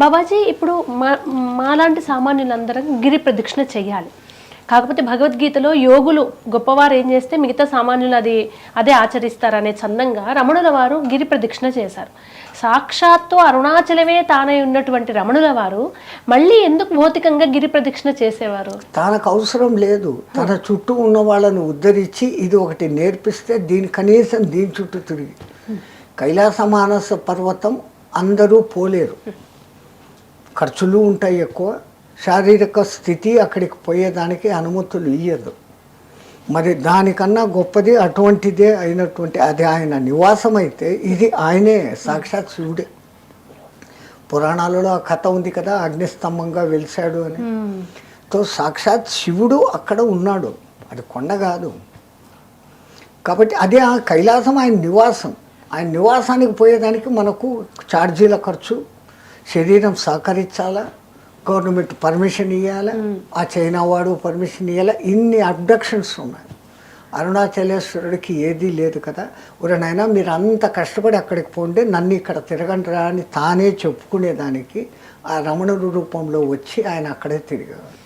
బాబాజీ ఇప్పుడు మా మాలాంటి సామాన్యులందరం గిరి ప్రదక్షిణ చేయాలి. కాకపోతే భగవద్గీతలో యోగులు గొప్పవారు ఏం చేస్తే మిగతా సామాన్యులు అది అదే ఆచరిస్తారనే చందంగా రమణుల వారు గిరి ప్రదక్షిణ చేశారు. సాక్షాత్తు అరుణాచలమే తానై ఉన్నటువంటి రమణుల వారు మళ్ళీ ఎందుకు భౌతికంగా గిరి ప్రదక్షిణ చేసేవారు? తనకు అవసరం లేదు. తన చుట్టూ ఉన్న వాళ్ళని ఉద్ధరించి ఇది ఒకటి నేర్పిస్తే దీని కనీసం దీని చుట్టూ తిరిగి. కైలాస మానస పర్వతం అందరూ పోలేరు. ఖర్చులు ఉంటాయి ఎక్కువ. శారీరక స్థితి అక్కడికి పోయేదానికి అనుమతులు ఇయ్యదు. మరి దానికన్నా గొప్పది అటువంటిదే అయినటువంటి అది ఆయన నివాసం అయితే ఇది ఆయనే సాక్షాత్ శివుడే. పురాణాలలో ఆ కథ ఉంది కదా అగ్నిస్తంభంగా వెలిశాడు అని. తో సాక్షాత్ శివుడు అక్కడ ఉన్నాడు. అది కొండ కాదు. కాబట్టి అదే ఆ కైలాసం ఆయన నివాసం. ఆయన నివాసానికి పోయేదానికి మనకు ఛార్జీల ఖర్చు శరీరం సహకరించాలా? గవర్నమెంట్ పర్మిషన్ ఇవ్వాలా ఆ చైనా వాడు పర్మిషన్ ఇవ్వాలా ఇన్ని అబ్డక్షన్స్ ఉన్నాయి. అరుణాచలేశ్వరుడికి ఏదీ లేదు కదా. నాయనా మీరు అంత కష్టపడి అక్కడికి పోండి నన్ను ఇక్కడ తిరగండి రా అని తానే చెప్పుకునేదానికి ఆ రమణుడు రూపంలో వచ్చి ఆయన అక్కడే తిరిగారు